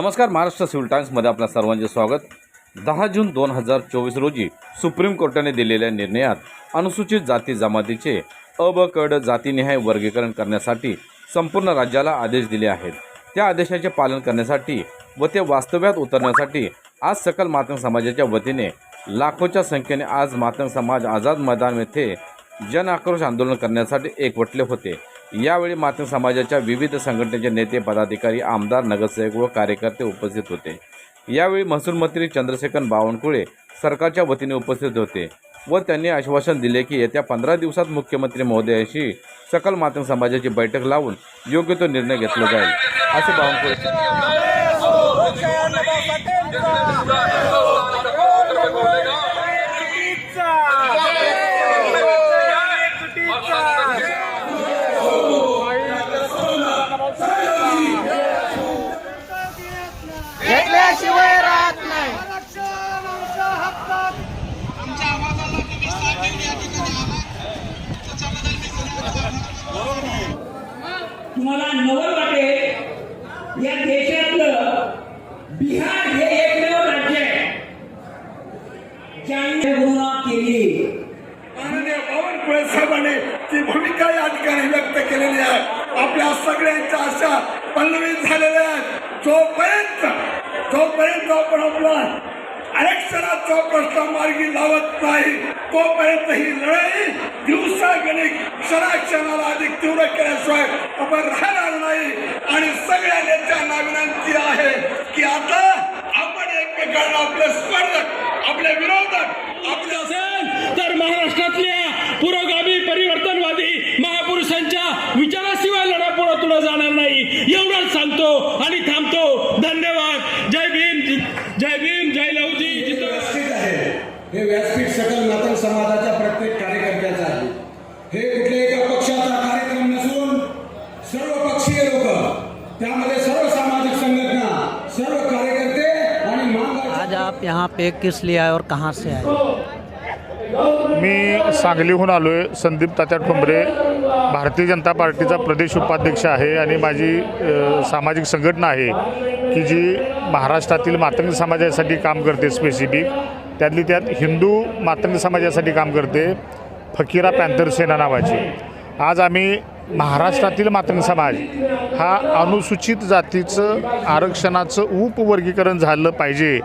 नमस्कार महाराष्ट्र सिव्हिल टाइम्समध्ये आपल्या सर्वांचे स्वागत. दहा जून दोन हजार चोवीस रोजी सुप्रीम कोर्टाने दिलेल्या निर्णयात अनुसूचित जाती जमातीचे अबकड जातीनिहाय वर्गीकरण करण्यासाठी संपूर्ण राज्याला आदेश दिले आहेत. त्या आदेशाचे पालन करण्यासाठी व ते वास्तव्यात उतरण्यासाठी आज सकल मातंग समाजाच्या वतीने लाखोच्या संख्येने आज मातंग समाज आझाद मैदान येथे जन आक्रोश आंदोलन करण्यासाठी एकवटले होते. यावेळी मातंग समाजाच्या विविध संघटनेचे नेते पदाधिकारी आमदार नगरसेवक व कार्यकर्ते उपस्थित होते. यावेळी महसूल मंत्री चंद्रशेखर बावनकुळे सरकारच्या वतीने उपस्थित होते व त्यांनी आश्वासन दिले की येत्या पंधरा दिवसात मुख्यमंत्री महोदयाशी सकल मातंग समाजाची बैठक लावून योग्य तो निर्णय घेतला जाईल. असे बावनकुळे नवल वाटेल या देशातलं बिहार हे एकमेव राज्य आहे. ज्यांनी गणना केली. बावनकुळे साहेबांनी ती भूमिका या ठिकाणी व्यक्त केलेली आहे आपल्या सगळ्यांच्या आशा पल्लवित झालेल्या आहेत. जोपर्यंत जोपर्यंत आपण आपला आरक्षणाचा प्रश्न मार्गी लावत नाही. तोपर्यंत ही लढाई दिवसागणिक क्षणाक्षणाला अधिक तीव्र केल्याशिवाय आपण राहणार नाही. आणि सगळ्या नेत्यांना विनंती आहे की आता आपण एकमेकांना आपले स्पर्धक आपले विरोधक आपले असेल तर महाराष्ट्रातल्या पुरोगामी परिवर्तनवादी महापुरुषांच्या विचाराशिवाय लढा पुढे तुला जाणार नाही एवढंच सांगतो आणि थांबतो धन्यवाद जय भीम जय भीम जय लहुजी जिंदाबाद व्यासपीठ आहे हे व्यासपीठ सकल मातंग समाजाच्या प्रत्येक कार्यकर्त्याचं आहे हे कुठल्या एका पक्षाचा कार्यक्रम नसून सर्व पक्षीय लोक त्यामध्ये सर्व सामाजिक संघटना सर्व कार्यकर्ते आणि महाराष्ट्र आज आप यहाँ पे किस लिए आए और कहाँ से आए? मी सांगलीहून आलो आहे संदीप तात्या ठोंबरे. भारतीय जनता पार्टीचा प्रदेश उपाध्यक्ष आहे आणि माझी अ, सामाजिक संघटना आहे की जी महाराष्ट्रातील मातंग समाजासाठी काम करते स्पेसिफिक त्यातली त्यात हिंदू मातंग समाजासाठी काम करते फकीरा पॅन्थर सेना नावाची. आज आम्ही महाराष्ट्रातील मातंग समाज हा अनुसूचित जातीचं आरक्षणाचं उपवर्गीकरण झालं पाहिजे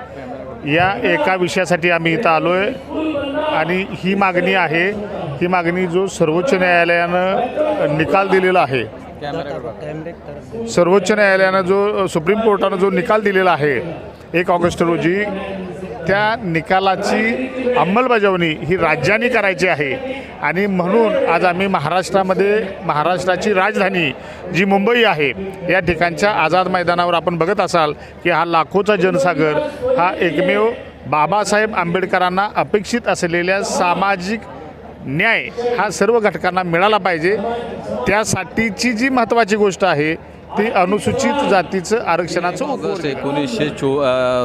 या एका विषयासाठी आम्ही इथं आलो आहे आणि ही मागणी आहे ही मागणी जो सर्वोच्च न्यायालयानं निकाल दिलेला आहे सर्वोच्च न्यायालयानं जो सुप्रीम कोर्टानं जो निकाल दिलेला आहे एक ऑगस्ट रोजी त्या निकालाची अंमलबजावणी ही राज्यांनी करायची आहे. आणि म्हणून आज आम्ही महाराष्ट्रामध्ये महाराष्ट्राची राजधानी जी मुंबई आहे या ठिकाणच्या आझाद मैदानावर आपण बघत असाल की हा लाखोचा जनसागर हा एकमेव बाबासाहेब आंबेडकरांना अपेक्षित असलेल्या सामाजिक न्याय हा सर्व घटकांना मिळाला पाहिजे. त्यासाठीची जी महत्त्वाची गोष्ट आहे ती अनुसूचित जातीचं आरक्षणाचं ऑगस्ट एकोणीसशे चो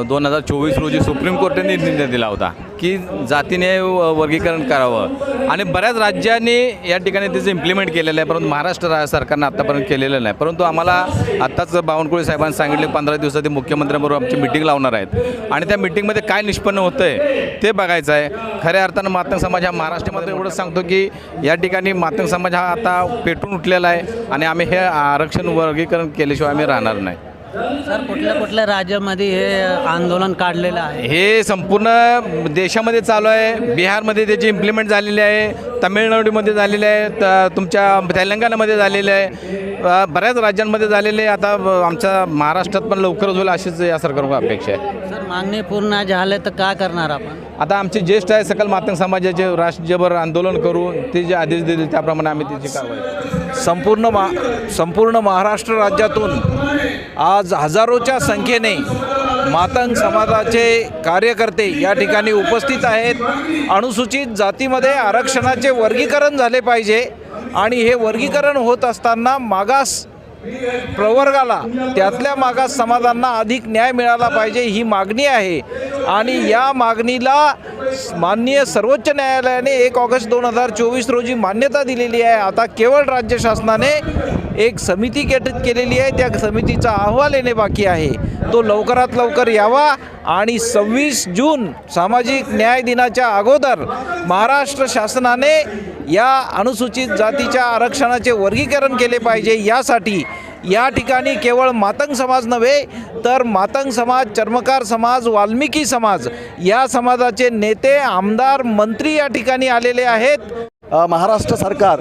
दोन हजार चोवीस रोजी सुप्रीम कोर्टाने निर्णय दिला होता. की जातीने व- वर्गीकरण करावं. आणि बऱ्याच राज्यांनी या ठिकाणी त्याचं इम्प्लिमेंट केलेलं आहे परंतु महाराष्ट्र रा- सरकारनं आत्तापर्यंत केलेलं नाही. परंतु आम्हाला आत्ताच बावनकुळे साहेबांनी सांगितले पंधरा दिवसात ते मुख्यमंत्र्यांबरोबर आमची मिटिंग लावणार आहेत. आणि त्या मिटिंगमध्ये काय निष्पन्न होतं आहे ते बघायचं आहे. खऱ्या अर्थानं मातंग समाज हा महाराष्ट्रामध्ये एवढंच सांगतो की या ठिकाणी मातंग समाज हा आता पेटून उठलेला आहे आणि आम्ही हे आरक्षण वर्गीकरण केल्याशिवाय आम्ही राहणार नाही. सर कुठल्या कुठल्या राज्यामध्ये हे आंदोलन काढलेलं आहे? हे संपूर्ण देशामध्ये चालू आहे. बिहारमध्ये त्याची इम्प्लिमेंट झालेली आहे. तमिळनाडूमध्ये झालेली आहे. त तुमच्या तेलंगणामध्ये झालेले आहे. बऱ्याच राज्यांमध्ये झालेले आहे. आता आमच्या महाराष्ट्रात पण लवकरच होईल अशीच या सरकारकडून अपेक्षा आहे. सर मागणी पूर्ण झाले तर काय करणार आपण? आता आमचे ज्येष्ठ आहे सकल मातंग समाजाचे राष्ट्रभर आंदोलन करू ते जे आदेश दिले त्याप्रमाणे आम्ही त्याची कारवाई करू. संपूर्ण मा संपूर्ण महाराष्ट्र राज्यातून आज हजारोच्या संख्येने मातंग समाजाचे कार्यकर्ते या ठिकाणी उपस्थित आहेत. अनुसूचित जातीमध्ये आरक्षणाचे वर्गीकरण झाले पाहिजे आणि हे वर्गीकरण होत असताना मागास प्रवर्गाला त्यातल्या मागास समाजांना अधिक न्याय मिळाला पाहिजे ही मागणी आहे. आणि या मागणीला माननीय सर्वोच्च न्यायालयाने एक ऑगस्ट दोन हजार चोवीस रोजी मान्यता दिलेली आहे. आता केवळ राज्य शासनाने एक समिती गठीत केलेली आहे. त्या समितीचा अहवाल येणे बाकी आहे. तो लवकरात लवकर यावा आणि सव्वीस जून सामाजिक न्याय दिनाच्या अगोदर महाराष्ट्र शासनाने या अनुसूचित जातीच्या आरक्षणाचे वर्गीकरण केले पाहिजे. यासाठी या ठिकाणी केवळ मातंग समाज नव्हे तर मातंग समाज चर्मकार समाज वाल्मिकी समाज या समाजाचे नेते आमदार मंत्री या ठिकाणी आलेले आहेत. महाराष्ट्र सरकार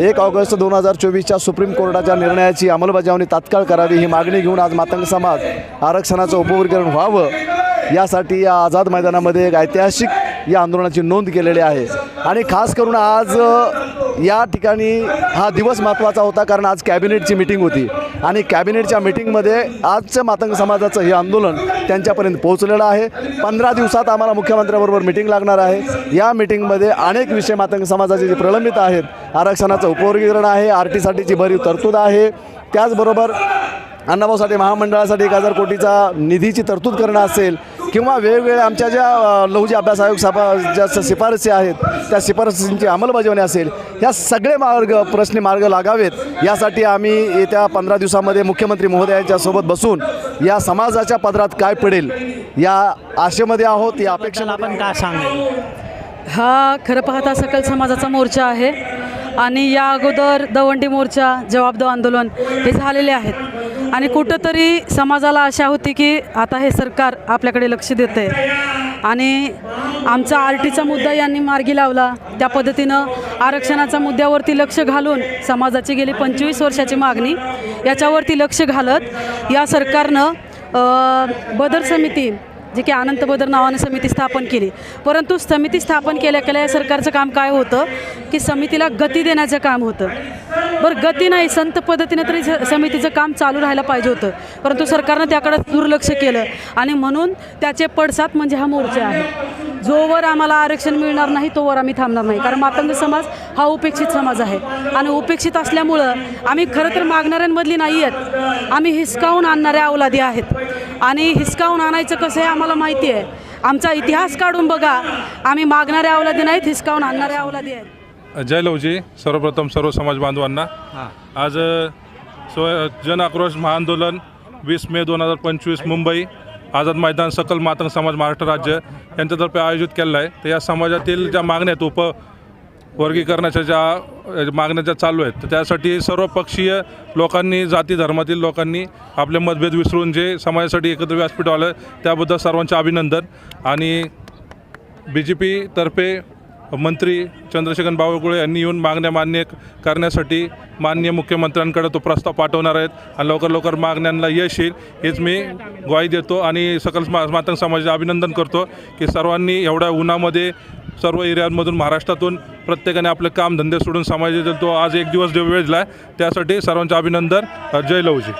एक ऑगस्ट दोन हजार चोवीसच्या सुप्रीम कोर्टाच्या निर्णयाची अंमलबजावणी तात्काळ करावी ही मागणी घेऊन आज मातंग समाज आरक्षणाचं उपवर्गीकरण व्हावं यासाठी या आझाद मैदानामध्ये एक ऐतिहासिक या आंदोलनाची नोंद केलेली आहे. आणि खास करून आज या ठिकाणी हा दिवस महत्त्वाचा होता कारण आज कॅबिनेटची मिटिंग होती. आणि कॅबिनेटच्या मिटिंगमध्ये आजचं मातंग समाजाचं हे आंदोलन त्यांच्यापर्यंत पोहोचलेलं आहे. पंधरा दिवसात आम्हाला मुख्यमंत्र्याबरोबर मिटिंग लागणार आहे. या मिटिंगमध्ये अनेक विषय मातंग समाजाचे जे प्रलंबित आहेत आरक्षणाचं उपवर्गीकरण आहे आर टीसाठीची भरीव तरतूद आहे. त्याचबरोबर अण्णाभाऊसाठी महामंडळासाठी एक हजार कोटीचा निधीची तरतूद करणं असेल किंवा वेगवेगळ्या आमच्या ज्या लहुजी अभ्यास आयोग सभा ज्या स- शिफारसी आहेत त्या शिफारसींची अंमलबजावणी असेल ह्या सगळे मार्ग प्रश्नी मार्ग लागावेत. यासाठी आम्ही येत्या पंधरा दिवसामध्ये मुख्यमंत्री महोदयांच्या सोबत बसून या समाजाच्या पदरात काय पडेल या आशेमध्ये आहोत या अपेक्षेमध्ये आपण काय सांगेल हा खरं पाहता सकल समाजाचा मोर्चा आहे. आणि या अगोदर दवंडी मोर्चा जवाबदार आंदोलन हे झालेले आहेत. आणि कुठंतरी समाजाला आशा होती की आता हे सरकार आपल्याकडे लक्ष देतं आहे आणि आमचा आर टीचा मुद्दा यांनी मार्गी लावला. त्या पद्धतीनं आरक्षणाच्या मुद्द्यावरती लक्ष घालून समाजाची गेली पंचवीस वर्षाची मागणी याच्यावरती लक्ष घालत या सरकारनं बदर समिती जे की अनंत बदर नावाने समिती स्थापन केली. परंतु समिती स्थापन केल्या केल्या सरकारचं काम काय होतं? की समितीला गती देण्याचं काम होतं. बरं गती नाही संत पद्धतीनं तरी स- समितीचं काम चालू राहायला पाहिजे होतं. परंतु सरकारनं त्याकडं दुर्लक्ष केलं. आणि म्हणून त्याचे पडसाद म्हणजे हा मोर्चा आहे. जोवर आम्हाला आरक्षण मिळणार नाही तोवर आम्ही थांबणार नाही. कारण मातंग समाज हा उपेक्षित समाज आहे. आणि उपेक्षित असल्यामुळं आम्ही खरं तर मागणाऱ्यांमधली नाही आहेत. आम्ही हिसकावून आणणाऱ्या अवलादी आहेत. आणि हिसकावून आणायचं कसं आहे आम्हाला माहिती आहे. आमचा इतिहास काढून बघा. आम्ही मागणाऱ्या अवलादी नाहीत हिसकावून आणणाऱ्या अवलादी आहेत. जय लवजी सर्वप्रथम सर्व समाज बांधवांना. आज स्व जन आक्रोश महाआंदोलन वीस मे दोन हजार पंचवीस मुंबई आझाद मैदान सकल मातंग समाज महाराष्ट्र राज्य यांच्यातर्फे आयोजित केलेला आहे तर या समाजातील ज्या मागण्या आहेत उप वर्गीकरणाच्या ज्या मागण्या ज्या चालू आहेत तर त्यासाठी सर्वपक्षीय लोकांनी जाती धर्मातील लोकांनी आपले मतभेद विसरून जे समाजासाठी एकत्र व्यासपीठ आलं त्याबद्दल सर्वांचे अभिनंदन. आणि बी जे पीतर्फे मंत्री चंद्रशेखर बावळकुळे यांनी येऊन मागण्या मान्य करण्यासाठी माननीय मुख्यमंत्र्यांकडे तो प्रस्ताव पाठवणार आहेत आणि लवकर लवकर मागण्यांना यश येईल हेच मी ग्वाही देतो आणि सकल मा मातंग समाजाचे अभिनंदन करतो की सर्वांनी एवढ्या उन्हामध्ये सर्व एरियामधून महाराष्ट्रातून प्रत्येकाने आपले काम धंदे सोडून समाजाचा तो आज एक दिवस जो वेळ दिला आहे त्यासाठी सर्वांचं अभिनंदन. जय लवजी.